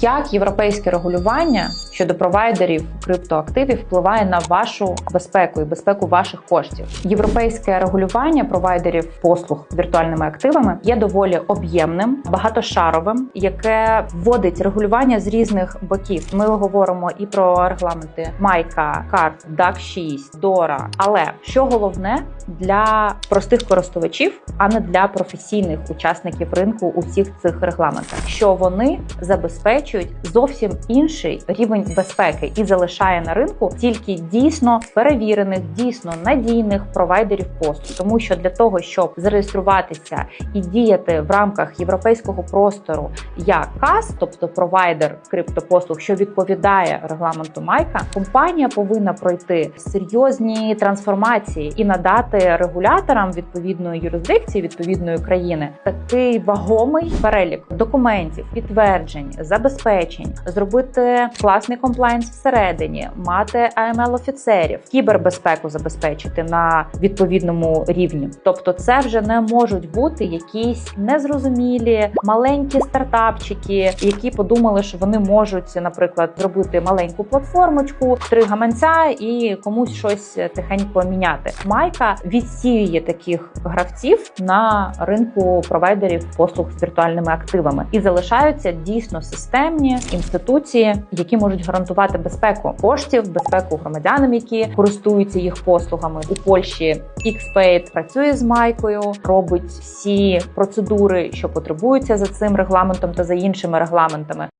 Як європейське регулювання щодо провайдерів криптоактивів впливає на вашу безпеку і безпеку ваших коштів? Європейське регулювання провайдерів послуг віртуальними активами є доволі об'ємним, багатошаровим, яке вводить регулювання з різних боків. Ми говоримо і про регламенти Майка, Карт, DAC 6, DORA. Але що головне для простих користувачів, а не для професійних учасників ринку у всіх цих регламентах, що вони забезпечують зовсім інший рівень безпеки і залишає на ринку тільки дійсно перевірених, дійсно надійних провайдерів послуг, тому що для того, щоб зареєструватися і діяти в рамках європейського простору як КАС, тобто провайдер криптопослуг, що відповідає регламенту Майка, компанія повинна пройти серйозні трансформації і надати регуляторам відповідної юрисдикції відповідної країни такий вагомий перелік документів, підтверджень, забезпечень, зробити класний комплайнс всередині, мати aml офіцерів, кібербезпеку забезпечити на відповідному рівні. Тобто, це вже не можуть бути якісь незрозумілі маленькі стартапчики, які подумали, що вони можуть, наприклад, зробити маленьку платформочку, три гаманця і комусь щось тихенько міняти. Майка відсіює таких гравців на ринку провайдерів послуг з віртуальними активами і залишаються дійсно системні інституції, які можуть гарантувати безпеку коштів, безпеку громадянам, які користуються їх послугами у Польщі. XPaid працює з майкою, робить всі процедури, що потребуються за цим регламентом та за іншими регламентами.